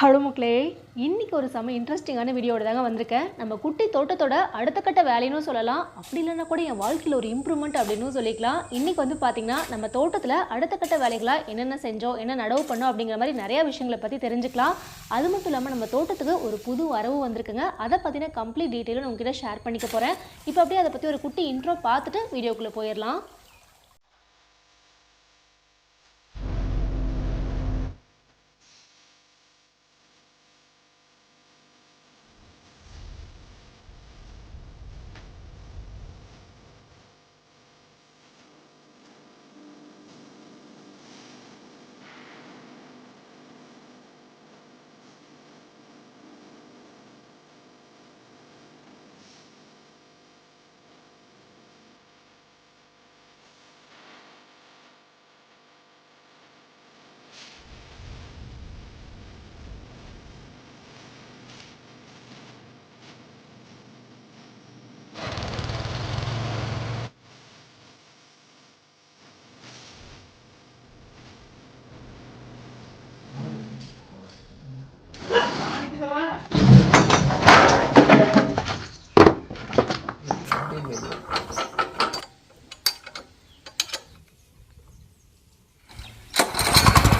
Hello மக்களே இன்றைக்கி ஒரு செம்ம இன்ட்ரெஸ்டிங்கான வீடியோட தாங்க வந்திருக்கேன். நம்ம குட்டி தோட்டத்தோட அடுத்த கட்ட வேலைன்னு சொல்லலாம். அப்படி இல்லைன்னா கூட என் வாழ்க்கையில் ஒரு இம்ப்ரூவ்மெண்ட் அப்படின்னு சொல்லிக்கலாம். இன்றைக்கி வந்து பார்த்திங்கன்னா நம்ம தோட்டத்தில் அடுத்த கட்ட வேலைகளாக என்னென்ன செஞ்சோம் என்ன நடவு பண்ணோம் அப்படிங்கிற மாதிரி நிறையா விஷயங்களை பற்றி தெரிஞ்சுக்கலாம். அது மட்டும் இல்லாமல் நம்ம தோட்டத்துக்கு ஒரு புது வரவு வந்திருக்குங்க. அதை பற்றின கம்ப்ளீட் டீட்டெயிலும் உங்ககிட்ட ஷேர் பண்ணிக்க போகிறேன் இப்போ அப்படியே அதை பற்றி ஒரு குட்டி இன்ட்ரோ பார்த்துட்டு வீடியோக்குள்ளே போயிடலாம்.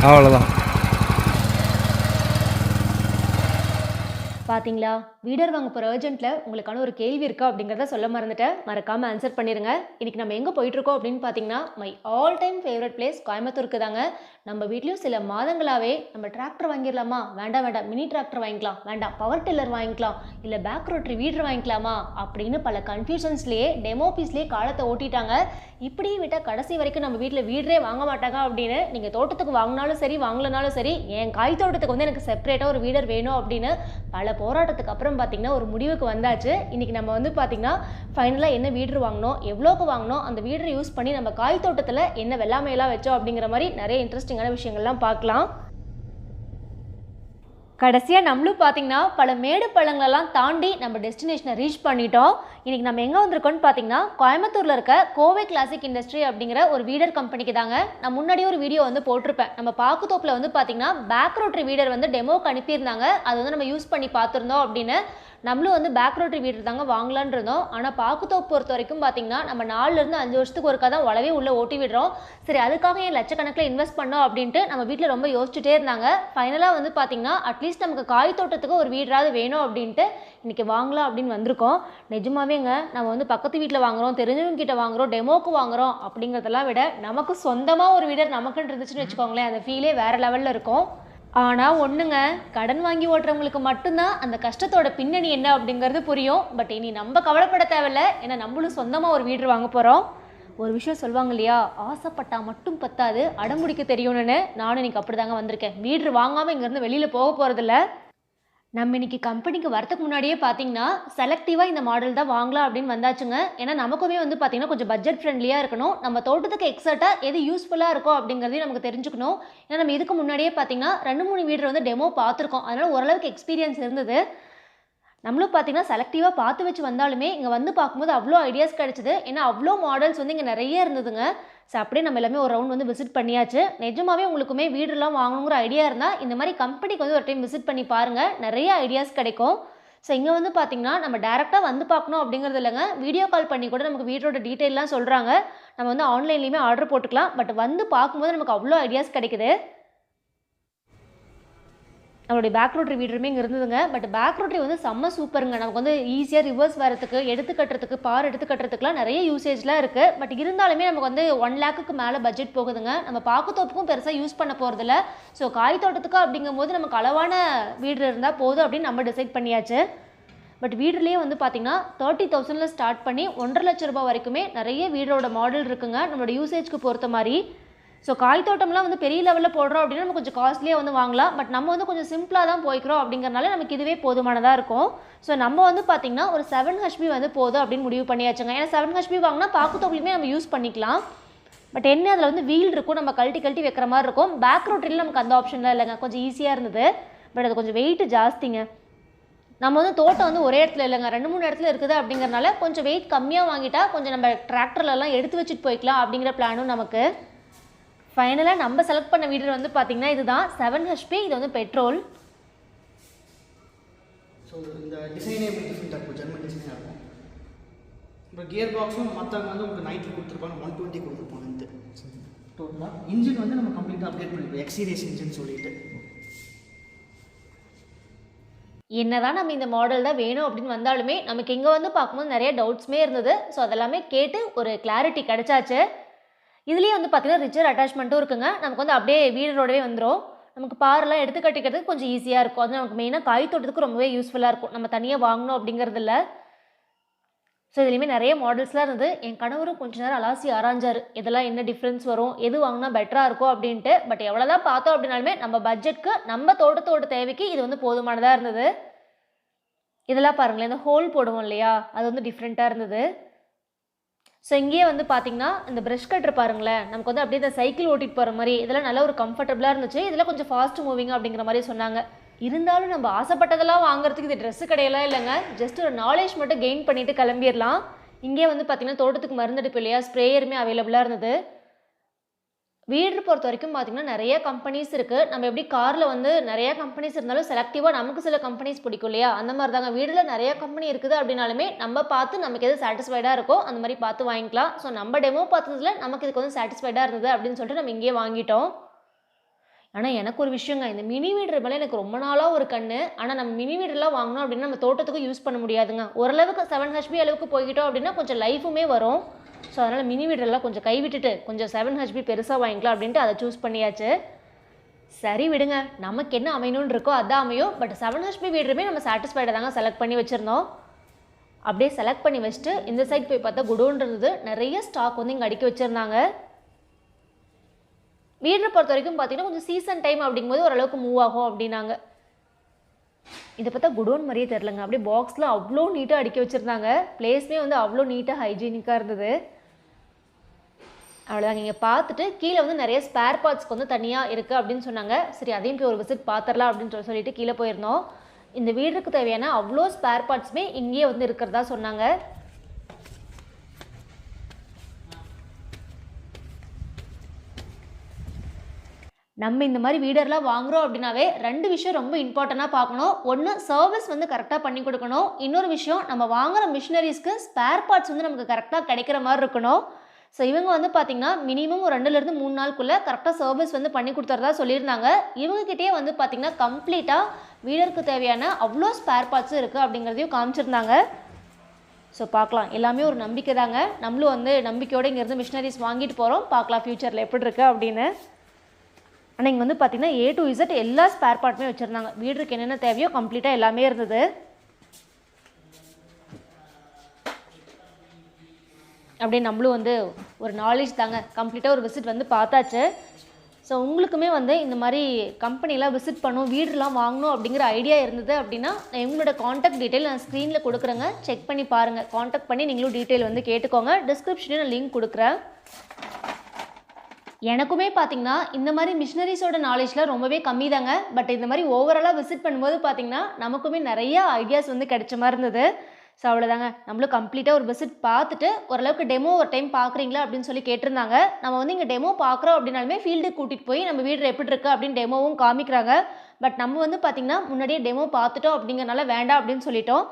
அவ்வளோதான் வீடர் வாங்க போகிற அர்ஜென்ட்டில் உங்களுக்கான ஒரு கேள்வி இருக்கா அப்படிங்கிறத சொல்ல மறந்துட்டேன். மறக்காமல் ஆன்சர் பண்ணிடுங்க இன்றைக்கி நம்ம எங்கே போயிட்டுருக்கோம் அப்படின்னு பார்த்தீங்கன்னா my all time favourite place கோயம்புத்தூருக்கு தாங்க. நம்ம வீட்லேயும் சில மாதங்களாகவே நம்ம டிராக்டர் வாங்கிடலாமா? வேண்டாம் வேண்டாம். மினி டிராக்டர் வாங்கிக்கலாம். வேண்டாம். பவர் டில்லர் வாங்கிக்கலாம். இல்லை பேக் ரோட்டரி வீடர் வாங்கிக்கலாமா? அப்படின்னு பல கன்ஃபியூஷன்ஸ்லேயே டெமோ பீஸ்லேயே காலத்தை ஓட்டிட்டாங்க. இப்படி விட்டால் கடைசி வரைக்கும் நம்ம வீட்டில் வீடரே வாங்க மாட்டாங்க அப்படின்னு நீங்கள் தோட்டத்துக்கு வாங்கினாலும் சரி வாங்கலனாலும் சரி என் காய் தோட்டத்துக்கு வந்து எனக்கு செப்பரேட்டாக ஒரு வீடர் வேணும் அப்படின்னு பல போராட்டத்துக்கு அப்புறம் பார்த்திங்கன்னா ஒரு முடிவுக்கு வந்தாச்சு. இன்றைக்கி நம்ம வந்து பார்த்திங்கன்னா ஃபைனலாக என்ன வீடர் வாங்கினோம் எவ்வளோக்கு வாங்கினோம் அந்த வீடரை யூஸ் பண்ணி நம்ம காய் தோட்டத்தில் என்ன வெள்ளாமையெல்லாம் வச்சோம் அப்படிங்கிற மாதிரி நிறைய இன்ட்ரெஸ்டிங்கான விஷயங்கள்லாம் பார்க்கலாம். கடைசியாக நம்மளும் பார்த்தீங்கன்னா பல மேடு பள்ளங்களெல்லாம் தாண்டி நம்ம டெஸ்டினேஷனை ரீச் பண்ணிட்டோம். இன்றைக்கி நம்ம எங்கே வந்திருக்கோம்னு பார்த்தீங்கன்னா கோயம்புத்தூரில் இருக்க கோவை கிளாசிக் இண்டஸ்ட்ரி அப்படிங்கிற ஒரு வீடர் கம்பெனிக்கு தாங்க. நான் முன்னாடியே ஒரு வீடியோ வந்து போட்டிருப்பேன். நம்ம பாக்குத்தோப்பில் வந்து பார்த்தீங்கன்னா பேக் ரோட்ரி வீடர் வந்து டெமோக்கு அனுப்பியிருந்தாங்க. அது வந்து நம்ம யூஸ் பண்ணி பார்த்துருந்தோம் அப்படின்னு நம்மளும் வந்து பேக் ரோட்டரி வீடு தாங்க வாங்கலான் இருந்தோம். ஆனால் பாக்குத்தோப்பு பொறுத்த வரைக்கும் பார்த்தீங்கன்னா நம்ம நாலுலேருந்து அஞ்சு வருஷத்துக்கு ஒருக்கா தான் உழவே உள்ளே ஓட்டி விடுறோம். சரி அதுக்காக ஏன் லட்சக்கணக்கில் இன்வெஸ்ட் பண்ணோம் அப்படின்ட்டு நம்ம வீட்டில் ரொம்ப யோசிச்சுட்டே இருந்தாங்க. ஃபைனலாக வந்து பார்த்தீங்கன்னா அட்லீஸ்ட் நமக்கு காய் தோட்டத்துக்கு ஒரு வீடாவது வேணும் அப்படின்ட்டு இன்றைக்கி வாங்கலாம் அப்படின்னு வந்திருக்கோம். நிஜமாவேங்க நம்ம வந்து பக்கத்து வீட்டில் வாங்குறோம் தெரிஞ்சவங்க கிட்ட வாங்குறோம் டெமோக்கு வாங்குறோம் அப்படிங்கிறதெல்லாம் விட நமக்கு சொந்தமாக ஒரு வீடர் நமக்குன்னு இருந்துச்சுன்னு வச்சுக்கோங்களேன் அந்த ஃபீலே வேறு லெவலில் இருக்கும். ஆனால் ஒன்றுங்க கடன் வாங்கி ஓட்டுறவங்களுக்கு மட்டும்தான் அந்த கஷ்டத்தோட பின்னணி என்ன அப்படிங்கிறது புரியும். பட் இனி நம்ம கவலைப்பட தேவையில்ல. ஏன்னா நம்மளும் சொந்தமாக ஒரு வீடு வாங்க போகிறோம் ஒரு விஷயம் சொல்லுவாங்க இல்லையா? ஆசைப்பட்டா மட்டும் பத்தாது அடம்பிடிக்க தெரியும்னு நானும் இன்னைக்கு அப்படி தாங்க வந்திருக்கேன். வீடு வாங்காமல் இங்கேருந்து வெளியில் போக போகிறதில்ல நம்ம இன்னைக்கு கம்பெனிக்கு வரதுக்கு முன்னாடியே பார்த்தீங்கன்னா செலக்டிவாக இந்த மாடல் தான் வாங்கலாம் அப்படின்னு வந்தாச்சுங்க. ஏன்னா நமக்குமே வந்து பார்த்தீங்கன்னா கொஞ்சம் பட்ஜெட் ஃப்ரெண்ட்லியாக இருக்கணும். நம்ம தோட்டத்துக்கு எக்ஸாக்டாக எது யூஸ்ஃபுல்லாக இருக்கோ அப்படிங்கிறதையும் நமக்கு தெரிஞ்சுக்கணும். ஏன்னா நம்ம இதுக்கு முன்னாடியே பார்த்தீங்கன்னா ரெண்டு மூணு வீடு வந்து டெமோ பார்த்துருக்கோம் அதனால் ஓரளவுக்கு எக்ஸ்பீரியன்ஸ் இருந்தது. நம்மளும் பார்த்தீங்கன்னா செலக்டிவாக பார்த்து வச்சு வந்தாலுமே இங்கே வந்து பார்க்கும்போது அவ்வளோ ஐடியாஸ் கிடச்சிது. ஏன்னா அவ்வளோ மாடல்ஸ் வந்து இங்கே நிறைய இருந்ததுங்க. ஸோ அப்படியே நம்ம எல்லாமே ஒரு ரவுண்ட் வந்து விசிட் பண்ணியாச்சு. நிஜமாவே உங்களுக்குமே வீடுலாம் வாங்கணுங்கிற ஐடியா இருந்தால் இந்த மாதிரி கம்பெனிக்கு வந்து ஒரு டைம் விசிட் பண்ணி பாருங்கள் நிறைய ஐடியாஸ் கிடைக்கும். ஸோ இங்கே வந்து பார்த்தீங்கன்னா நம்ம டேரெக்டாக வந்து பார்க்கணும் அப்படிங்கிறது இல்லைங்க. வீடியோ கால் பண்ணி கூட நமக்கு வீட்டோட டீட்டெயிலெலாம் சொல்கிறாங்க நம்ம வந்து ஆன்லைன்லேயுமே ஆர்டர் போட்டுக்கலாம். பட் வந்து பார்க்கும்போது நமக்கு அவ்வளோ ஐடியாஸ் கிடைக்குது. நம்மளுடைய பேக் ரோட்ரி வீடுமே இங்கே இருந்ததுங்க. பட் பேக் ரோட்ரி வந்து செம்ம சூப்பருங்க நமக்கு வந்து ஈஸியாக ரிவர்ஸ் வரத்துக்கு எடுத்து கட்டுறதுக்கு பார் எடுத்து கட்டுறதுக்குலாம் நிறைய யூசேஜ்லாம் இருக்குது பட் இருந்தாலுமே நமக்கு வந்து ஒன் லேக்குக்கு மேலே பட்ஜெட் போகுதுங்க. நம்ம பாக்குத்தோப்புக்கும் பெருசாக யூஸ் பண்ண போகிறதில்ல ஸோ காய் தோட்டத்துக்கு அப்படிங்கும்போது நமக்கு அளவான வீடு இருந்தால் போதும் அப்படின்னு நம்ம டிசைட் பண்ணியாச்சு. பட் வீடுலேயே வந்து பார்த்தீங்கன்னா தேர்ட்டி தௌசண்டில் ஸ்டார்ட் பண்ணி ஒன்றரை லட்ச ரூபாய் வரைக்குமே நிறைய வீடோட மாடல் இருக்குங்க. நம்மளோட யூசேஜ்க்கு பொறுத்த மாதிரி. ஸோ காய் தோட்டம்லாம் வந்து பெரிய லெவலில் போடுறோம் அப்படின்னா நம்ம கொஞ்சம் காஸ்ட்லியாக வந்து வாங்கலாம். பட் நம்ம வந்து கொஞ்சம் சிம்பிளாக தான் போய்க்கிறோம் அப்படிங்கிறனால நமக்கு இதுவே போதுமானதாக இருக்கும். ஸோ நம்ம வந்து பார்த்திங்கன்னா ஒரு செவன் ஹெச்பி வந்து போதும் அப்படின்னு முடிவு பண்ணியாச்சுங்க. ஏன்னா செவன் ஹெச்பி வாங்கினா பாக்குத்தோப்புலையுமே நம்ம யூஸ் பண்ணிக்கலாம். பட் என்ன அதில் வந்து வீல் இருக்கும் நம்ம கழட்டி கழட்டி வைக்கிற மாதிரி இருக்கும். பேக் ரோட்டில் நமக்கு அந்த ஆப்ஷன்லாம் இல்லைங்க. கொஞ்சம் ஈஸியாக இருந்தது. பட் அது கொஞ்சம் வெயிட் ஜாஸ்திங்க. நம்ம வந்து தோட்டம் வந்து ஒரே இடத்துல இல்லைங்க. ரெண்டு மூணு இடத்துல இருக்குது அப்படிங்கிறனால கொஞ்சம் வெயிட் கம்மியாக வாங்கிட்டா கொஞ்சம் நம்ம டிராக்டர்லலாம் எடுத்து வச்சுட்டு போய்க்கலாம் அப்படிங்கிற பிளானும் நமக்கு. ஃபைனலாக நம்ம செலக்ட் பண்ண வீடு வந்து பார்த்திங்கன்னா இதுதான். செவன் ஹெச்பி இது வந்து பெட்ரோல் ஸோ இந்த டிசைனே டிஃப்ரெண்ட்டாக இருக்கும்? ஜெர்மன் டிசைனாக இருக்கும்? இப்போ கியர் பாக்ஸும் மற்றவங்க வந்து உங்களுக்கு நைன்ட்டி கொடுத்துருப்பாங்க. ஒன் டுவெண்ட்டி கொடுத்துருப்பாங்க இந்த டோட்டலாக இன்ஜின் வந்து நம்ம கம்ப்ளீட்டாக அப்டேட் பண்ணிப்போம். எக்ஸீரியஸ் இன்ஜின் சொல்லிட்டு. என்னதான் நம்ம இந்த மாடல் தான் வேணும் அப்படின்னு வந்தாலுமே நமக்கு இங்கே வந்து பார்க்கும்போது நிறைய டவுட்ஸுமே இருந்தது. ஸோ அதெல்லாமே கேட்டு ஒரு கிளாரிட்டி கிடைச்சாச்சு. இதுலேயே வந்து பார்த்தீங்கன்னா ரிச்சர் அட்டாச்மெண்ட்டும் இருக்குங்க. நமக்கு வந்து அப்படியே வீடரோடவே வந்துடும் நமக்கு பாரெல்லாம் எடுத்து கட்டிக்கிறதுக்கு கொஞ்சம் ஈஸியாக இருக்கும். அது நமக்கு மெயினாக காய் தோட்டத்துக்கு ரொம்பவே யூஸ்ஃபுல்லாக இருக்கும். நம்ம தனியாக வாங்கணும் அப்படிங்கிறது இல்லை. ஸோ இதுலேயுமே நிறைய மாடல்ஸ்லாம் இருந்தது. என் கணவரும் கொஞ்ச நேரம் அலாசி ஆராய்ஞ்சார். இதெல்லாம் என்ன டிஃப்ரென்ஸ் வரும்? எது வாங்கினா பெட்டராக இருக்கும் அப்படின்ட்டு. பட் எவ்வளோ தான் பார்த்தோம் அப்படின்னாலுமே நம்ம பட்ஜெட்க்கு நம்ம தோட்டத்தோட தேவைக்கு இது வந்து போதுமானதாக இருந்தது. இதெல்லாம் பாருங்களேன். இந்த ஹோல் போடுவோம் இல்லையா? அது வந்து டிஃப்ரெண்ட்டாக இருந்தது. ஸோ இங்கேயே வந்து பார்த்தீங்கன்னா இந்த ப்ரஷ் கட்டர் பாருங்களேன். நமக்கு வந்து அப்படியே இந்த சைக்கிள் ஓட்டிட்டு போகிற மாதிரி இதெல்லாம் நல்ல ஒரு கம்ஃபர்டபுளாக இருந்துச்சு. இதெல்லாம் கொஞ்சம் ஃபாஸ்ட் மூவிங் அப்படிங்கிற மாதிரி சொன்னாங்க. இருந்தாலும் நம்ம ஆசைப்பட்டதெல்லாம் வாங்குறதுக்கு இது ட்ரெஸ்ஸு கடையெல்லாம் இல்லைங்க. ஜஸ்ட் ஒரு நாலேஜ் மட்டும் கெயின் பண்ணிட்டு கிளம்பிடலாம். இங்கே வந்து பார்த்தீங்கன்னா தோட்டத்துக்கு மருந்தெடுப்பு இல்லையா? ஸ்ப்ரேயருமே அவைலபிளாக இருந்தது. வீடு பொறுத்த வரைக்கும் பார்த்தீங்கன்னா நிறைய கம்பெனிஸ் இருக்குது நம்ம எப்படி காரில் வந்து நிறைய கம்பெனிஸ் இருந்தாலும் செலக்டிவாக நமக்கு சில கம்பெனிஸ் பிடிக்கும் இல்லையா? அந்த மாதிரி தாங்க. வீடில் நிறைய கம்பெனி இருக்குது அப்படின்னாலுமே நம்ம பார்த்து நமக்கு எது சாட்டிஸ்ஃபைடாக இருக்கோ அந்த மாதிரி பார்த்து வாங்கிக்கலாம். ஸோ நம்ம டெமோ பார்த்ததுல நமக்கு இதுக்கு வந்து சாட்டிஸ்ஃபைடாக இருந்தது அப்படின்னு சொல்லிட்டு நம்ம இங்கேயே வாங்கிட்டோம். ஆனால் எனக்கு ஒரு விஷயங்க. இந்த மினி வீடு மேலே எனக்கு ரொம்ப நாளாக ஒரு கண்ணு. ஆனால் நம்ம மினி வீடெல்லாம் வாங்கினோம் அப்படின்னா நம்ம தோட்டத்துக்கும் யூஸ் பண்ண முடியாதுங்க. ஓரளவுக்கு செவன் ஹெச்பி அளவுக்கு போய்கிட்டோம் அப்படின்னா கொஞ்சம் லைஃபுமே வரும். ஸோ அதனால் மினி வீடர்லாம் கொஞ்சம் கைவிட்டுட்டு கொஞ்சம் செவன் ஹெச்பி பெருசாக வாங்கிக்கலாம் அப்படின்ட்டு அதை சூஸ் பண்ணியாச்சு. சரி விடுங்க. நமக்கு என்ன அமையணும்னு இருக்கோ அதான் அமையும். பட் செவன் ஹெச்பி வீடருமே நம்ம சாட்டிஸ்ஃபைடாக தாங்க செலக்ட் பண்ணி வச்சுருந்தோம். அப்படியே செலக்ட் பண்ணி வச்சுட்டு இந்த சைட் போய் பார்த்தா குடோன் இருந்தது. நிறைய ஸ்டாக் வந்து இங்கே அடுக்கி வச்சுருந்தாங்க. வீடை பொறுத்த வரைக்கும் பார்த்தீங்கன்னா கொஞ்சம் சீசன் டைம் அப்படிங்கும்போது ஓரளவுக்கு மூவ் ஆகும் அப்படின்னாங்க. இதை பார்த்தா குடோன் மாதிரியே தெரிலங்க அப்படியே பாக்ஸில் அவ்வளோ நீட்டாக அடுக்கி வச்சுருந்தாங்க. பிளேஸ்மே வந்து அவ்வளோ நீட்டாக ஹைஜீனிக்காக இருந்தது. அவ்வளோதாங்க இங்கே பார்த்துட்டு கீழே வந்து நிறைய ஸ்பேர் பார்ட்ஸ்க்கு வந்து தனியாக இருக்குது அப்படின்னு சொன்னாங்க. சரி அதையும் போய் ஒரு விசிட் பார்த்துடலாம் அப்படின்னு சொல்லி சொல்லிட்டு கீழே போயிருந்தோம். இந்த வீடுக்கு தேவையான அவ்வளோ ஸ்பேர் பார்ட்ஸுமே இங்கேயே வந்து இருக்கிறதா சொன்னாங்க. நம்ம இந்த மாதிரி வீடர்லாம் வாங்குறோம் அப்படின்னாவே ரெண்டு விஷயம் ரொம்ப இம்பார்ட்டண்ட்டாக பார்க்கணும். ஒன்று சர்வீஸ் வந்து கரெக்டாக பண்ணி கொடுக்கணும். இன்னொரு விஷயம் நம்ம வாங்குற மிஷினரிஸ்க்கு ஸ்பேர் பார்ட்ஸ் வந்து நமக்கு கரெக்டாக கிடைக்கிற மாதிரி இருக்கணும். ஸோ இவங்க வந்து பார்த்திங்கன்னா மினிமம் ஒரு ரெண்டுலேருந்து மூணு நாளுக்குள்ளே கரெக்டாக சர்வீஸ் வந்து பண்ணி கொடுத்துறதா சொல்லியிருந்தாங்க. இவங்ககிட்டயே வந்து பார்த்திங்கன்னா கம்ப்ளீட்டாக வீடருக்கு தேவையான அவ்வளோ ஸ்பேர் பார்ட்ஸும் இருக்குது அப்படிங்கிறதையும் காமிச்சிருந்தாங்க. ஸோ பார்க்கலாம். எல்லாமே ஒரு நம்பிக்கை தாங்க. நம்மளும் வந்து நம்பிக்கையோடு இங்கேருந்து மிஷினரிஸ் வாங்கிட்டு போகிறோம் பார்க்கலாம் ஃப்யூச்சரில் எப்படி இருக்குது அப்படின்னு. ஆனால் இங்கே வந்து பார்த்திங்கன்னா ஏ டு இசட் எல்லா ஸ்பேர் பார்ட்டுமே வச்சுருந்தாங்க. வீடுக்கு என்னென்ன தேவையோ கம்ப்ளீட்டாக எல்லாமே இருந்தது. அப்படியே நம்மளும் வந்து ஒரு நாலேஜ் தாங்க. கம்ப்ளீட்டாக ஒரு விசிட் வந்து பார்த்தாச்சு. ஸோ உங்களுக்குமே வந்து இந்த மாதிரி கம்பெனிலாம் விசிட் பண்ணும் வீடுலாம் வாங்கணும் அப்படிங்கிற ஐடியா இருந்தது அப்படின்னா நான் எங்களோட காண்டாக்ட் டீட்டெயில் நான் ஸ்க்ரீனில் கொடுக்குறேங்க. செக் பண்ணி பாருங்கள் காண்டாக்ட் பண்ணி நீங்களும் டீட்டெயில் வந்து கேட்டுக்கோங்க. டிஸ்கிரிப்ஷனில் நான் லிங்க் கொடுக்குறேன். எனக்குமே பார்த்தீங்கன்னா இந்த மாதிரி மிஷினரிஸோட நாலேஜ்லாம் ரொம்பவே கம்மி தாங்க பட் இந்த மாதிரி ஓவராலாக விசிட் பண்ணும்போது பார்த்தீங்கன்னா நமக்குமே நிறையா ஐடியாஸ் வந்து கிடைச்ச மாதிரி இருந்தது. ஸோ அவ்வளோதாங்க நம்மளும் கம்ப்ளீட்டாக ஒரு விசிட் பார்த்துட்டு ஓரளவுக்கு டெமோ ஒரு டைம் பார்க்குறீங்களா அப்படின்னு சொல்லி கேட்டிருந்தாங்க. நம்ம வந்து இங்கே டெமோ பார்க்குறோம் அப்படின்னாலுமே ஃபீல்டுக்கு கூட்டிகிட்டு போய் நம்ம வீடு எப்படி இருக்குது அப்படின்னு டெமோவும் காமிக்கிறாங்க. பட் நம்ம வந்து பார்த்திங்கன்னா முன்னாடியே டெமோ பார்த்துட்டோம் அப்படிங்கிறனால வேண்டாம் அப்படின்னு சொல்லிட்டோம்.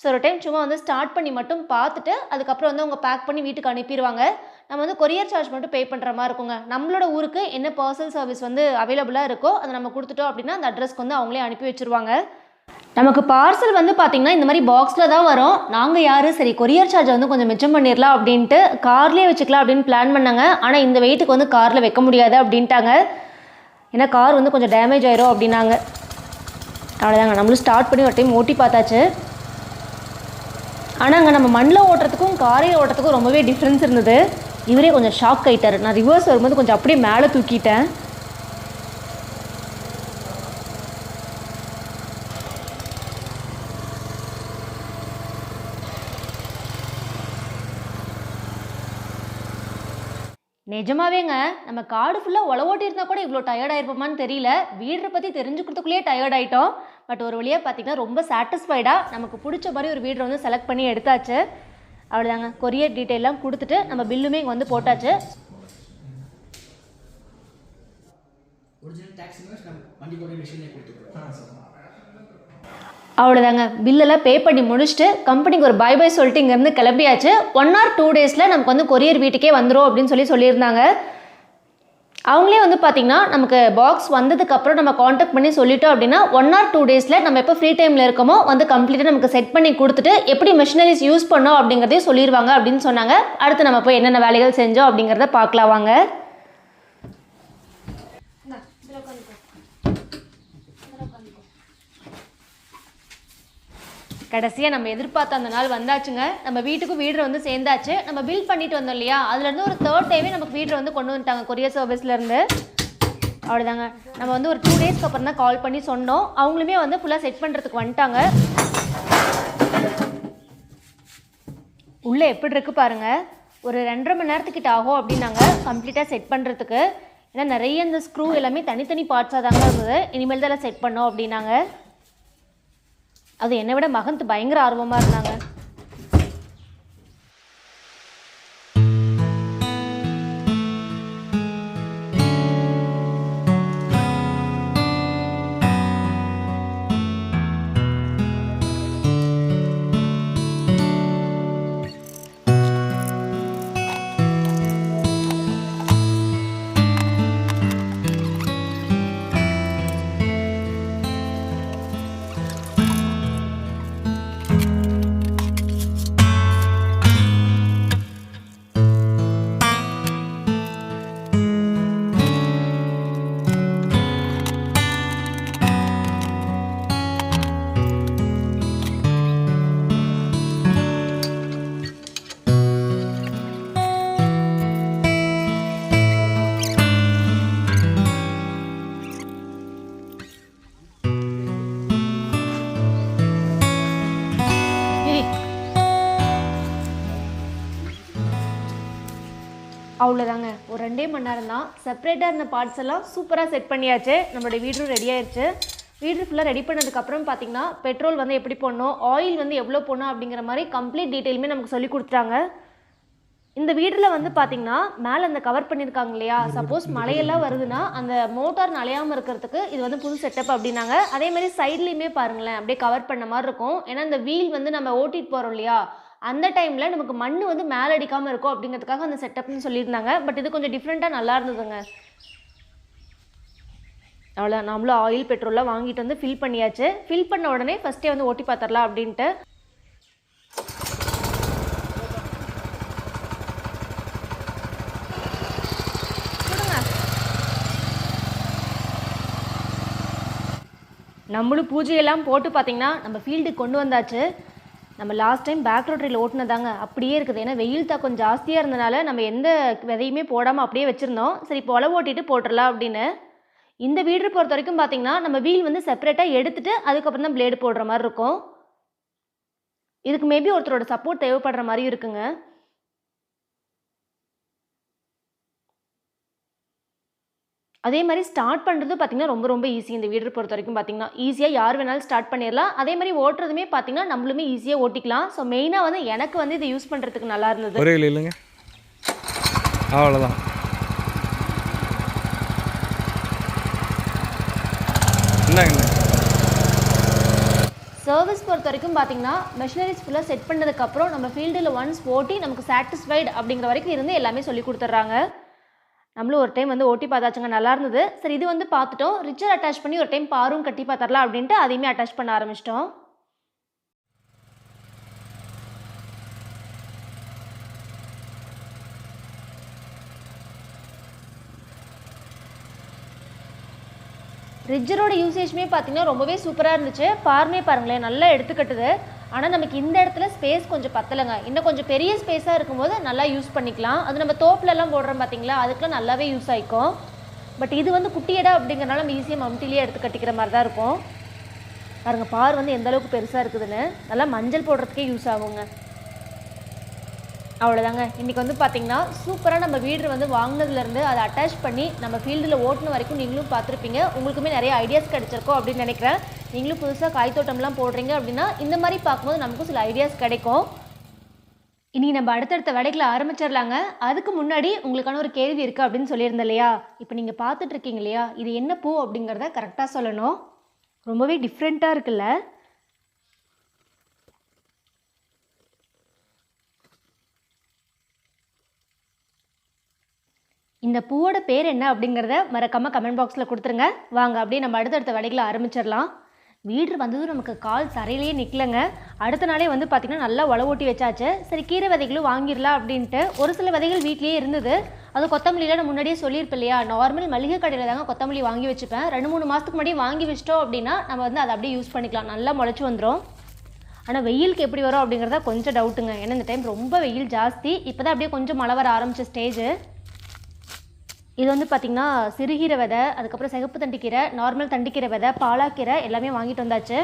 ஸோ ஒரு டைம் சும்மா வந்து ஸ்டார்ட் பண்ணி மட்டும் பார்த்துட்டு அதுக்கப்புறம் வந்து அவங்க பேக் பண்ணி வீட்டுக்கு அனுப்பிடுவாங்க நம்ம வந்து கொரியர் சார்ஜ் மட்டும் பே பண்ணுற மாதிரி இருக்குங்க. நம்மளோட ஊருக்கு என்ன பர்சனல் சர்வீஸ் வந்து அவைலபிளாக இருக்கோ அதை நம்ம கொடுத்துட்டோம் அப்படின்னா அந்த அட்ரஸ்க்கு வந்து அவங்களே அனுப்பி வச்சுருவாங்க. நமக்கு பார்சல் வந்து பார்த்திங்கன்னா இந்த மாதிரி பாக்ஸில் தான் வரும். நாங்கள் யார்? சரி கொரியர் சார்ஜை வந்து கொஞ்சம் மிச்சம் பண்ணிடலாம் அப்படின்ட்டு கார்லேயே வச்சுக்கலாம் அப்படின்னு பிளான் பண்ணாங்க. ஆனால் இந்த வெயிட்டுக்கு வந்து காரில் வைக்க முடியாது அப்படின்ட்டாங்க. ஏன்னா கார் வந்து கொஞ்சம் டேமேஜ் ஆயிரும் அப்படின்னாங்க. அவ்வளோதாங்க நம்மளும் ஸ்டார்ட் பண்ணி ஒரு டைம் ஓட்டி பார்த்தாச்சு. ஆனால் அங்கே நம்ம மண்ணில் ஓட்டுறதுக்கும் காரையில் ஓட்டுறதுக்கும் ரொம்பவே டிஃப்ரென்ஸ் இருந்தது. இவரே கொஞ்சம் ஷாக் ஆகிட்டார் நான் ரிவர்ஸ் வரும்போது கொஞ்சம் அப்படியே மேலே தூக்கிட்டேன். நிஜமாவேங்க நம்ம காடு ஃபுல்லாக உழவோட்டி இருந்தால் கூட இவ்வளோ டயர்ட் ஆயிருப்போமான்னு தெரியல. வீடை பற்றி தெரிஞ்சுக்கிறதுக்குள்ளேயே டயர்ட் ஆகிட்டோம் பட் ஒரு வழியாக பார்த்தீங்கன்னா ரொம்ப சாட்டிஸ்ஃபைடாக நமக்கு பிடிச்ச மாதிரி ஒரு வீடை வந்து செலக்ட் பண்ணி எடுத்தாச்சு. அவ்வளோதாங்க கொரியர் டீட்டெயிலாம் கொடுத்துட்டு நம்ம பில்லுமே இங்கே வந்து போட்டாச்சு. ஒரிஜினல் டேக்ஸ் நம்ம வண்டி கூட மிஷினே கொடுத்துருக்கோம். அவ்வளோதாங்க பில்லெல்லாம் பே பண்ணி முடிச்சுட்டு கம்பெனிக்கு ஒரு பை பை சொல்லிட்டு இங்கேருந்து கிளம்பியாச்சு. ஒன் ஆர் டூ டேஸில் நமக்கு வந்து கொரியர் வீட்டுக்கே வந்துடும் அப்படின்னு சொல்லி சொல்லியிருந்தாங்க. அவங்களே வந்து பார்த்திங்கன்னா நமக்கு பாக்ஸ் வந்ததுக்கப்புறம் நம்ம காண்டாக்ட் பண்ணி சொல்லிட்டோம் அப்படின்னா ஒன் ஆர் டூ டேஸில் நம்ம எப்போ ஃப்ரீ டைமில் இருக்கோமோ வந்து கம்ப்ளீட்டாக நமக்கு செட் பண்ணி கொடுத்துட்டு எப்படி மிஷினரிஸ் யூஸ் பண்ணோம் அப்படிங்கிறதையும் சொல்லிடுவாங்க அப்படின்னு சொன்னாங்க. அடுத்து நம்ம போய் என்னென்ன வேலைகள் செஞ்சோம் அப்படிங்கிறத பார்க்கலாம் வாங்க. கடைசியாக நம்ம எதிர்பார்த்த அந்த நாள் வந்தாச்சுங்க. நம்ம வீட்டுக்கும் வீடு வந்து சேர்ந்தாச்சு. நம்ம பில் பண்ணிட்டு வந்தோம் இல்லையா? அதுலேருந்து ஒரு தேர்ட் டேவே நமக்கு வீட்டில் வந்து கொண்டு வந்துட்டாங்க கொரியர் சர்வீஸ்லேருந்து அவ்வளோதாங்க நம்ம வந்து ஒரு டூ டேஸ்க்கு அப்புறம் தான் கால் பண்ணி சொன்னோம். அவங்களுமே வந்து ஃபுல்லாக செட் பண்ணுறதுக்கு வந்துட்டாங்க. உள்ளே எப்படி இருக்கு பாருங்கள் ஒரு ரெண்டரை மணி நேரத்துக்கிட்ட ஆகும் அப்படின்னாங்க கம்ப்ளீட்டாக செட் பண்ணுறதுக்கு ஏன்னா நிறைய இந்த ஸ்க்ரூ எல்லாமே தனித்தனி பார்ட்ஸாக தாங்க இருந்தது. இனிமேல் தான் எல்லாம் செட் பண்ணோம் அப்படின்னாங்க. அது என்னை விட மகந்த் பயங்கர ஆர்வமாக இருந்தாங்க. அவ்வளோதாங்க ஒரு ரெண்டே மணி நேரம் தான் செப்பரேட்டாக இருந்த பார்ட்ஸ் எல்லாம் சூப்பராக செட் பண்ணியாச்சு. நம்மளுடைய வீடும் ரெடி ஆயிடுச்சு வீடு ஃபுல்லாக ரெடி பண்ணதுக்கப்புறம் பார்த்தீங்கன்னா பெட்ரோல் வந்து எப்படி போடணும் ஆயில் வந்து எவ்வளோ போடணும் அப்படிங்கிற மாதிரி கம்ப்ளீட் டீட்டெயிலுமே நமக்கு சொல்லி கொடுத்துட்டாங்க. இந்த வீட்டில் வந்து பார்த்தீங்கன்னா மேலே அந்த கவர் பண்ணியிருக்காங்க இல்லையா? சப்போஸ் மழையெல்லாம் வருதுன்னா அந்த மோட்டார் நலையாமல் இருக்கிறதுக்கு இது வந்து புது செட்டப் அப்படின்னாங்க. அதே மாதிரி சைட்லேயுமே பாருங்களேன் அப்படியே கவர் பண்ண மாதிரி இருக்கும். ஏன்னா இந்த வீல் வந்து நம்ம ஓட்டிட்டு போகிறோம் இல்லையா? அந்த டைமில் நமக்கு மண் வந்து மேலே அடிக்காமல் இருக்கும் அப்படிங்கிறதுக்காக அந்த செட்டப்னு சொல்லியிருந்தாங்க. பட் இது கொஞ்சம் டிஃப்ரெண்ட்டாக நல்லா இருந்ததுங்க. அவ்வளோ நம்மளும் ஆயில் பெட்ரோல்லாம் வாங்கிட்டு வந்து ஃபில் பண்ணியாச்சு. ஃபில் பண்ண உடனே ஃபஸ்ட்டே வந்து ஓட்டி பார்த்துடலாம் அப்படின்ட்டு. நம்மளும் பூஜையெல்லாம் போட்டு பார்த்தீங்கன்னா நம்ம ஃபீல்டுக்கு கொண்டு வந்தாச்சு. நம்ம லாஸ்ட் டைம் பேக் ரோட்டரியில் ஓட்டினதாங்க. அப்படியே இருக்குது. ஏன்னா வெயில் தாக்கம் ஜாஸ்தியாக இருந்தனால நம்ம எந்த விதையுமே போடாமல் அப்படியே வச்சுருந்தோம். சரி இப்போ உழவு ஓட்டிட்டு போட்டுடலாம் அப்படின்னு. இந்த வீடு பொறுத்த வரைக்கும் பார்த்தீங்கன்னா நம்ம வீல் வந்து செப்பரேட்டாக எடுத்துட்டு அதுக்கப்புறம் தான் பிளேடு போடுற மாதிரி இருக்கும். இதுக்கு மேபி ஒருத்தரோட சப்போர்ட் தேவைப்படுற மாதிரியும் இருக்குங்க. அதே மாதிரி ஸ்டார்ட் பண்ணுறது பார்த்தீங்கன்னா ரொம்ப ரொம்ப ஈஸி இந்த வீடு பொறுத்த வரைக்கும் பார்த்தீங்கன்னா ஈஸியாக யார் வேணாலும் ஸ்டார்ட் பண்ணிடலாம் அதே மாதிரி ஓட்டுறதுமே பார்த்தீங்கன்னா நம்மளுமே ஈஸியாக ஓட்டிக்கலாம். ஸோ மெயினாக வந்து எனக்கு வந்து இதை யூஸ் பண்ணுறதுக்கு நல்லா இருந்தது. ஒரே இல்லை இல்லைங்க. அவ்வளோதான் சர்வீஸ் பொறுத்த வரைக்கும் பார்த்தீங்கன்னா மெஷினரிஸ் ஃபுல்லாக செட் பண்ணதுக்கப்புறம் நம்ம ஃபீல்டில் ஒன்ஸ் ஓட்டி நமக்கு சாட்டிஸ்ஃபைடு அப்படிங்கிற வரைக்கும் இருந்து எல்லாமே சொல்லி கொடுத்துட்றாங்க நம்மளும் ஒரு டைம் வந்து ஓட்டி பார்த்தாச்சுங்க நல்லா இருந்தது. சரி இது வந்து பார்த்துட்டோம். ரிச்சர் அட்டாச் பண்ணி ஒரு டைம் பாரும் கட்டி பார்த்துடலாம் அப்படின்ட்டு அதையுமே அட்டாச் பண்ண ஆரம்பிச்சிட்டோம். ரிட்ஜரோட யூசேஜ்மே பார்த்தீங்கன்னா ரொம்பவே சூப்பராக இருந்துச்சு. பார்மே பாருங்களேன் நல்லா எடுத்துக்கட்டுது. ஆனால் நமக்கு இந்த இடத்துல ஸ்பேஸ் கொஞ்சம் பத்தலைங்க. இன்னும் கொஞ்சம் பெரிய ஸ்பேஸாக இருக்கும்போது நல்லா யூஸ் பண்ணிக்கலாம். அது நம்ம தோப்புலலாம் போடுறோம் பார்த்தீங்களா அதுக்கெலாம் நல்லாவே யூஸ் ஆகிக்கும் பட் இது வந்து குட்டி இடம் அப்படிங்கிறனால நம்ம ஈஸியாக மம்டிலேயே எடுத்து கட்டிக்கிற மாதிரி தான் இருக்கும். பாருங்க பார் வந்து எந்த அளவுக்கு பெருசாக இருக்குதுன்னு. நல்லா மஞ்சள் போடுறதுக்கே யூஸ் ஆகுங்க. அவ்வளோதாங்க இன்றைக்கி வந்து பார்த்தீங்கன்னா சூப்பராக நம்ம வீடு வந்து வாங்கினதுலேருந்து அதை அட்டாச் பண்ணி நம்ம ஃபீல்டில் ஓட்டின வரைக்கும் நீங்களும் பார்த்துருப்பீங்க. உங்களுக்குமே நிறைய ஐடியாஸ் கிடச்சிருக்கோம் அப்படின்னு நினைக்கிறேன். நீங்களும் புதுசாக காய் தோட்டம்லாம் போடுறீங்க அப்படின்னா இந்த மாதிரி பார்க்கும்போது நமக்கும் சில ஐடியாஸ் கிடைக்கும். இனி நம்ம அடுத்தடுத்த வேலைகளை ஆரம்பிச்சிடலாங்க. அதுக்கு முன்னாடி உங்களுக்கான ஒரு கேள்வி இருக்குது அப்படின்னு சொல்லியிருந்தேன் இல்லையா? இப்போ நீங்கள் பார்த்துட்ருக்கீங்க இல்லையா? இது என்ன பூ அப்படிங்கிறத கரெக்டாக சொல்லணும். ரொம்பவே டிஃப்ரெண்ட்டாக இருக்குல்ல. இந்த பூவோட பேர் என்ன அப்படிங்கிறத மறக்காமல் கமெண்ட் பாக்ஸில் கொடுத்துருங்க. வாங்க அப்படியே நம்ம அடுத்தடுத்த வேலைகளை ஆரம்பிச்சிடலாம். வீடு வந்ததும் நமக்கு கால் தரையிலேயே நிற்கலங்க அடுத்த நாளே வந்து பார்த்திங்கன்னா நல்லா உழ ஓட்டி வச்சாச்சு. சரி கீரை விதைகளும் வாங்கிடலாம் அப்படின்ட்டு ஒரு சில விதைகள் வீட்லேயே இருந்தது. அது கொத்தமல்லியில் நான் முன்னாடியே சொல்லியிருப்பேன் இல்லையா? நார்மல் மளிகை கடையில் தாங்க கொத்தமல்லி வாங்கி வச்சுப்பேன். ரெண்டு மூணு மாதத்துக்கு முன்னாடி வாங்கி வச்சிட்டோம் அப்படின்னா நம்ம வந்து அதை அப்படியே யூஸ் பண்ணிக்கலாம். நல்லா முளைச்சி வந்துடும் ஆனால் வெயிலுக்கு எப்படி வரும் அப்படிங்கிறத கொஞ்சம் டவுட்டுங்க ஏன்னா இந்த டைம் ரொம்ப வெயில் ஜாஸ்தி. இப்போ தான் அப்படியே கொஞ்சம் மழை வர ஆரம்பித்த ஸ்டேஜ் இது வந்து பார்த்திங்கன்னா சிறுகீரை விதை அதுக்கப்புறம் சிகப்பு தண்டிக்கீரை நார்மல் தண்டிக்கீரை விதை பாலாக்கீரை எல்லாமே வாங்கிட்டு வந்தாச்சு.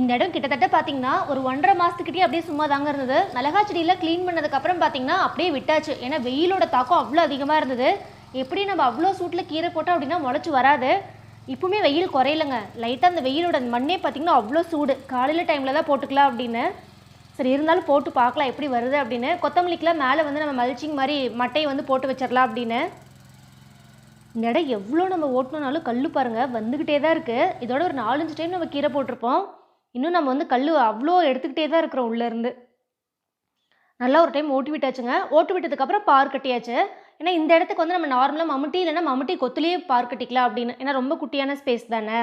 இந்த இடம் கிட்டத்தட்ட பார்த்தீங்கன்னா ஒரு ஒன்றரை மாதத்துக்கிட்டே அப்படியே சும்மா தாங்க இருந்தது. மிளகா செடியெல்லாம் க்ளீன் பண்ணதுக்கப்புறம் பார்த்தீங்கன்னா அப்படியே விட்டாச்சு. ஏன்னா வெயிலோட தாக்கம் அவ்வளோ அதிகமாக இருந்தது. எப்படி நம்ம அவ்வளோ சூட்டில் கீரை போட்டோம் அப்படின்னா முளைச்சி வராது. இப்போவுமே வெயில் குறையலங்க. லைட்டாக அந்த வெயிலோட மண்ணே பார்த்திங்கன்னா அவ்வளோ சூடு. காலையில் டைமில் தான் போட்டுக்கலாம் அப்படின்னு. சரி இருந்தாலும் போட்டு பார்க்கலாம் எப்படி வருது அப்படின்னு. கொத்தமல்லிக்கெலாம் மேலே வந்து நம்ம மல்ச்சிங் மாதிரி மட்டையை வந்து போட்டு வச்சிடலாம் அப்படின்னு. இந்த இடம் எவ்வளோ நம்ம ஓட்டணுனாலும் கல் பாருங்கள் வந்துக்கிட்டே தான் இருக்குது இதோட ஒரு நாலஞ்சு டைம் நம்ம கீரை போட்டிருப்போம். இன்னும் நம்ம வந்து கல் அவ்வளோ எடுத்துக்கிட்டே தான் இருக்கிறோம் உள்ளேருந்து நல்லா ஒரு டைம் ஓட்டி விட்டாச்சுங்க. ஓட்டு விட்டதுக்கப்புறம் பார் கட்டியாச்சு. ஏன்னா இந்த இடத்துக்கு வந்து நம்ம நார்மலாக மம்முட்டி இல்லைன்னா மம்முட்டி கொத்துலேயே பார் கட்டிக்கலாம் அப்படின்னு. ஏன்னா ரொம்ப குட்டியான ஸ்பேஸ் தானே?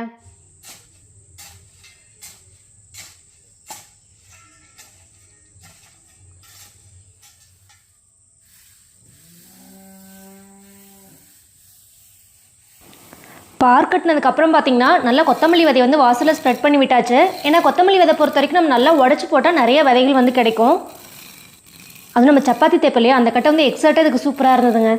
பார் கட்டினதுக்கப்புறம் பார்த்தீங்கன்னா நல்லா கொத்தமல்லி விதை வந்து வாசலில் ஸ்ப்ரெட் பண்ணி விட்டாச்சு. ஏன்னா கொத்தமல்லி விதை பொறுத்த வரைக்கும் நம்ம நல்லா உடச்சி போட்டால் நிறைய விதைகள் வந்து கிடைக்கும். அது நம்ம சப்பாத்தி தேப்ப இல்லையா? அந்த கட்டை வந்து எக்ஸாக்டாக இதுக்கு சூப்பராக இருந்ததுங்க.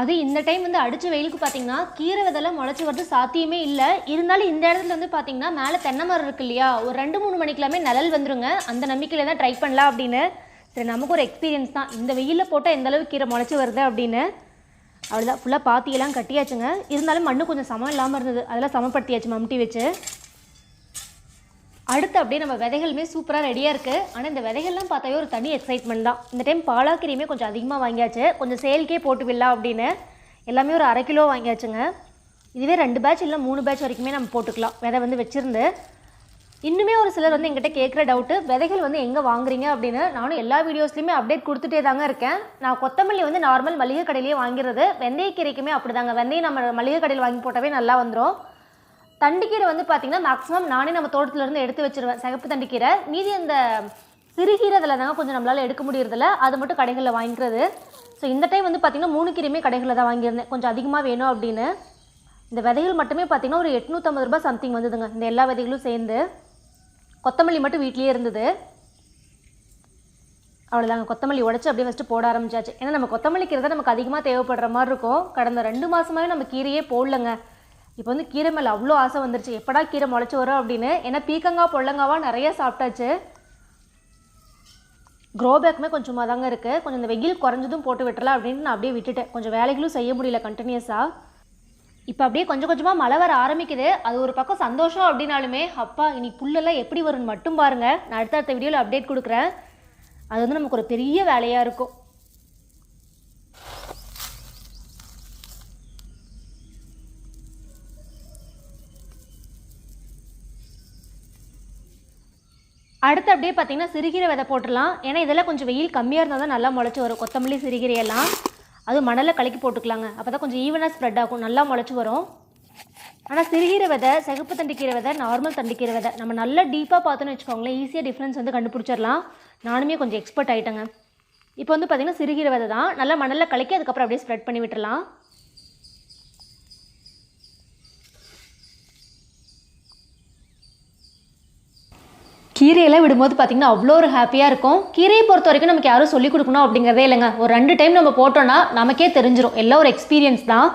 அது இந்த டைம் வந்து அடிச்ச வெயிலுக்கு பார்த்தீங்கன்னா கீரை விதெல்லாம் முளைச்சி வரது சாத்தியமே இல்லை. இருந்தாலும் இந்த இடத்துல வந்து பார்த்தீங்கன்னா மேலே தென்னை மரம் இருக்கு இல்லையா? ஒரு ரெண்டு மூணு மணிக்கெல்லாமே நிழல் வந்துருங்க. அந்த நம்பிக்கையில் தான் ட்ரை பண்ணலாம் அப்படின்னு. சரி நமக்கு ஒரு எக்ஸ்பீரியன்ஸ் தான். இந்த வெயிலில் போட்டால் எந்த அளவுக்கு கீரை முளைச்சி வருது அப்படின்னு. அவ்வளோதான் ஃபுல்லாக பாத்தியெல்லாம் கட்டியாச்சுங்க. இருந்தாலும் மண்ணு கொஞ்சம் சமம் இல்லாமல் இருந்தது. அதெல்லாம் சமப்படுத்தியாச்சு மம்டி வச்சு. அடுத்து அப்படியே நம்ம விதைகளுமே சூப்பராக ரெடியாக இருக்குது ஆனால் இந்த விதைகள்லாம் பார்த்தாவே ஒரு தனி எக்ஸைட்மெண்ட் தான். இந்த டைம் பாலாக்கீரையுமே கொஞ்சம் அதிகமாக வாங்கியாச்சு. கொஞ்சம் சேல்க்கே போட்டு விடலாம் அப்படின்னு எல்லாமே ஒரு அரை கிலோ வாங்கியாச்சுங்க. இதுவே ரெண்டு பேட்ச் இல்லை மூணு பேட்ச் வரைக்குமே நம்ம போட்டுக்கலாம். விதை வந்து வச்சுருந்து. இன்னுமே ஒரு சிலர் வந்து எங்கிட்ட கேட்குற டவுட்டு விதைகள் வந்து எங்கே வாங்குறீங்க அப்படின்னு நானும் எல்லா வீடியோஸ்லையுமே அப்டேட் கொடுத்துட்டே தாங்க இருக்கேன். நான் கொத்தமல்லி வந்து நார்மல் மளிகை கடையிலேயே வாங்கிறது வெந்தயக்கீரைக்குமே அப்படி தாங்க வெந்தயம் நம்ம மளிகை கடையில் வாங்கி போட்டாவே நல்லா வந்துடும் தண்டிக்கீரை வந்து பார்த்தீங்கன்னா மேக்ஸிமம் நானே நம்ம தோட்டத்துல இருந்து எடுத்து வச்சிருவேன். சிகப்பு தண்டிக்கீரை. மீதி அந்த சிறுகீரதில் தாங்க கொஞ்சம் நம்மளால் எடுக்க முடியறதில்ல. அது மட்டும் கடைகளில் வாங்கிக்கிறது. ஸோ இந்த டைம் வந்து பார்த்திங்கன்னா மூணு கீரையுமே கடைகளில் தான் வாங்கியிருந்தேன். கொஞ்சம் அதிகமாக வேணும் அப்படின்னு. இந்த விதைகள் மட்டுமே பார்த்தீங்கன்னா ஒரு எட்நூற்றம்பது ரூபாய் சம்திங் வந்ததுங்க. இந்த எல்லா விதைகளும் சேர்ந்து. கொத்தமல்லி மட்டும் வீட்லேயே இருந்தது. அவ்வளோதாங்க கொத்தமல்லி உடச்சி அப்படியே ஃபஸ்ட்டு போட ஆரம்பிச்சாச்சு. ஏன்னா நம்ம கொத்தமல்லி கீரை தான் நமக்கு அதிகமாக தேவைப்படுற மாதிரி இருக்கும். கடந்த ரெண்டு மாதமாகவே நம்ம கீரையே போடலங்க. இப்போ வந்து கீரை மேலே அவ்வளோ ஆசை வந்துருச்சு. எப்படா கீரை முளைச்சி வரும் அப்படின்னு? ஏன்னா பீக்கங்காய் பொள்ளங்காவாக நிறைய சாப்பிட்டாச்சு. க்ரோ பேக்குமே கொஞ்சமாக தாங்க இருக்குது கொஞ்சம் இந்த வெயில் குறைஞ்சதும் போட்டு விட்டுறலாம் அப்படின்ட்டு நான் அப்படியே விட்டுட்டேன். கொஞ்சம் வேலைகளும் செய்ய முடியல கண்டினியூஸாக இப்போ அப்படியே கொஞ்சம் கொஞ்சமாக மழை வர ஆரம்பிக்குது. அது ஒரு பக்கம் சந்தோஷம் அப்படின்னாலுமே அப்பா இனி புல்லெல்லாம் எப்படி வரும்னு மட்டும் பாருங்கள் நான் அடுத்த அடுத்த வீடியோவில் அப்டேட் கொடுக்குறேன். அது வந்து நமக்கு ஒரு பெரிய வேலையாக இருக்கும். அடுத்து அப்படியே பார்த்தீங்கன்னா சிறுகீரை விதை போட்டுடலாம். ஏன்னா இதெல்லாம் கொஞ்சம் வெயில் கம்மியாக இருந்தால் தான் நல்லா முளைச்சி வரும். கொத்தமல்லி சிறுகீரையெல்லாம் அதுவும் அது மணலில் கலக்கி போட்டுக்கலாங்க. அப்போ தான் கொஞ்சம் ஈவனாக ஸ்ப்ரெட் ஆகும். நல்லா முளைச்சி வரும். ஆனால் சிறுகீரை விதை சிகப்பு தண்டிக்கீரை விதை நார்மல் தண்டிக்கீரை விதை நம்ம நல்லா டீப்பாக பார்த்தோன்னு வச்சுக்கோங்களேன் ஈஸியாக டிஃப்ரென்ஸ் வந்து கண்டுபிடிச்சிடலாம். நானுமே கொஞ்சம் எக்ஸ்பர்ட் ஆகிட்டேங்க இப்போ வந்து பார்த்தீங்கன்னா சிறுகீரை விதை தான். நல்லா மணலில் கலக்கி அதுக்கப்புறம் அப்படியே ஸ்ப்ரெட் பண்ணி விட்டுடலாம். கீரையெல்லாம் விடும்போது பார்த்திங்கன்னா அவ்வளோ ஒரு ஹாப்பியாக இருக்கும். கீரையை பொறுத்த வரைக்கும் நமக்கு யாரும் சொல்லிக் கொடுக்கணும் அப்படிங்கிறதே இல்லைங்க. ஒரு ரெண்டு டைம் நம்ம போட்டோன்னா நமக்கே தெரிஞ்சிடும் எல்லாம் ஒரு எக்ஸ்பீரியன்ஸ் தான்.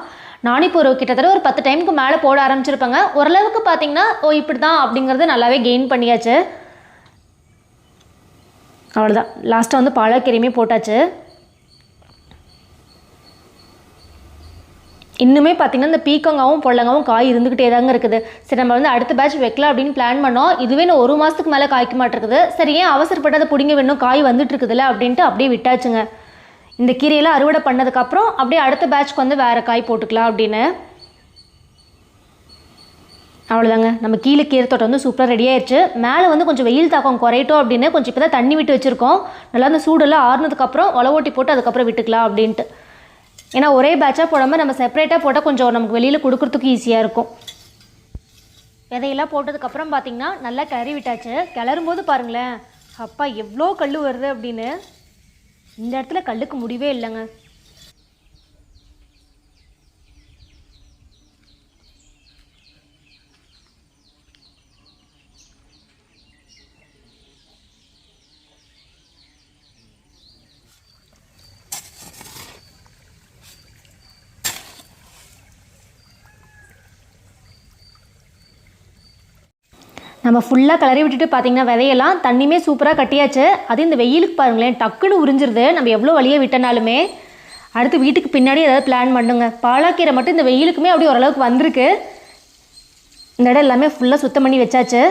நானும் இப்போ ஒரு கிட்டத்தட்ட ஒரு பத்து டைமுக்கு மேலே போட ஆரம்பிச்சிருப்பேங்க. ஓரளவுக்கு பார்த்தீங்கன்னா ஓ இப்படி தான் அப்படிங்கிறது நல்லாவே கெயின் பண்ணியாச்சு. அவ்வளோதான் லாஸ்ட்டாக வந்து பாலாக்கீரையுமே போட்டாச்சு. இன்னுமே பார்த்தீங்கன்னா இந்த பீக்கங்காவும் பொள்ளங்காவும் காய் இருந்துக்கிட்டே தாங்க இருக்குது. சரி நம்ம வந்து அடுத்த பேட்ச் வைக்கலாம் அப்படின்னு பிளான் பண்ணோம். இதுவே நான் ஒரு மாதத்துக்கு மேலே காய்க்க மாட்டேருக்குது சரி ஏன் அவசரப்பட்டு அதை பிடிங்க வேணும் காய் வந்துட்டு இருக்குதுல்ல அப்படின்ட்டு அப்படியே விட்டாச்சுங்க. இந்த கீரையெல்லாம் அறுவடை பண்ணதுக்கப்புறம் அப்படியே அடுத்த பேட்ச்க்கு வந்து வேறு காய் போட்டுக்கலாம் அப்படின்னு. அவ்வளோதாங்க நம்ம கீழே கீரை தோட்டம் வந்து சூப்பராக ரெடி ஆயிடுச்சு மேலே வந்து கொஞ்சம் வெயில் தாக்கம் குறையட்டும் அப்படின்னு கொஞ்சம் இப்போ தான் தண்ணி விட்டு வச்சுருக்கோம். நல்லா அந்த சூடெல்லாம் ஆறுனதுக்கப்புறம் ஒலை ஓட்டி போட்டு அதுக்கப்புறம் விட்டுக்கலாம் அப்படின்ட்டு. ஏன்னா ஒரே பேட்சாக போடாமல் நம்ம செப்பரேட்டாக போட்டால் கொஞ்சம் நமக்கு வெளியில் கொடுக்குறதுக்கு ஈஸியாக இருக்கும். விதையெல்லாம் போட்டதுக்கப்புறம் பார்த்தீங்கன்னா நல்லா கிளறி விட்டாச்சு. கிளறும் போது பாருங்களேன். அப்பா எவ்வளோ கல் வருது அப்படின்னு. இந்த இடத்துல கல்லுக்கு முடிவே இல்லைங்க. நம்ம ஃபுல்லாக கிளறி விட்டுட்டு பார்த்தீங்கன்னா விதையெல்லாம் தண்ணியுமே சூப்பராக கட்டியாச்சு. அது இந்த வெயிலுக்கு பாருங்களேன் டக்குன்னு உறிஞ்சிருது. நம்ம எவ்வளோ வழியை விட்டனாலுமே அடுத்து வீட்டுக்கு பின்னாடி ஏதாவது பிளான் பண்ணுங்க. பாலாக்கீரை மட்டும் இந்த வெயிலுக்குமே அப்படியே ஓரளவுக்கு வந்திருக்கு. இந்த இடம் எல்லாமே ஃபுல்லாக சுத்தம் பண்ணி வச்சாச்சு.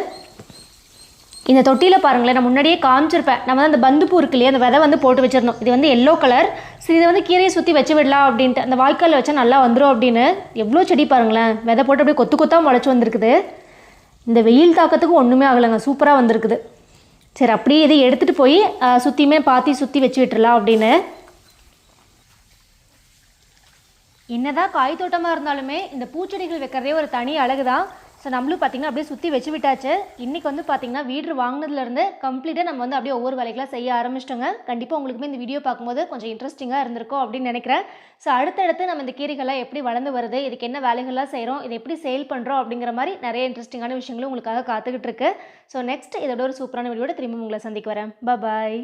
இந்த தொட்டியில் பாருங்களேன் நான் முன்னாடியே காமிச்சிருப்பேன். நம்ம வந்து அந்த பந்துப்பூ இருக்கு இல்லையா அந்த விதை வந்து போட்டு வச்சிருந்தோம் இது வந்து எல்லோ கலர் சரி இதை வந்து கீரையை சுற்றி வச்சு விடலாம் அப்படின்ட்டு. அந்த வாய்க்காலில் வச்சா நல்லா வந்துடும் அப்படின்னு. எவ்வளோ செடி பாருங்களேன் விதை போட்டு அப்படியே கொத்து கொத்தாக முளைச்சி வந்திருக்குது. இந்த வெயில் தாக்கத்துக்கு ஒன்றுமே ஆகலைங்க. சூப்பராக வந்திருக்குது. சரி அப்படியே இதை எடுத்துகிட்டு போய் சுற்றியுமே பாத்தி சுற்றி வச்சு விட்டுறலாம் அப்படின்னு. என்னதான் காய் தோட்டமாக இருந்தாலுமே இந்த பூச்செடிகள் வைக்கிறதே ஒரு தனி அழகு தான் ஸோ நம்மளும் பார்த்தீங்கன்னா அப்படியே சுற்றி வச்சு விட்டாச்சு. இன்றைக்கி வந்து பார்த்திங்கன்னா வீடு வாங்கினதுலேருந்து கம்ப்ளீட்டாக நம்ம வந்து அப்படியே ஒவ்வொரு வேலைகளாக செய்ய ஆரம்பிச்சிட்டோங்க. கண்டிப்பாக உங்களுக்குமே இந்த வீடியோ பார்க்கும்போது கொஞ்சம் இன்ட்ரெஸ்டிங்காக இருந்திருக்கும் அப்படின்னு நினைக்கிறேன். ஸோ அடுத்தடுத்து நம்ம இந்த கீரைகள்லாம் எப்படி வளர்ந்து வருது இதுக்கு என்ன வேலைகள்லாம் செய்கிறோம் இதை எப்படி சேல் பண்ணுறோம் அப்படிங்கிற மாதிரி நிறைய இன்ட்ரெஸ்டிங்கான விஷயங்களும் உங்களுக்காக காத்துக்கிட்டு இருக்கு. ஸோ நெக்ஸ்ட் இதோட ஒரு சூப்பரான வீடியோட திரும்ப உங்களை சந்திக்க வரேன். பாய்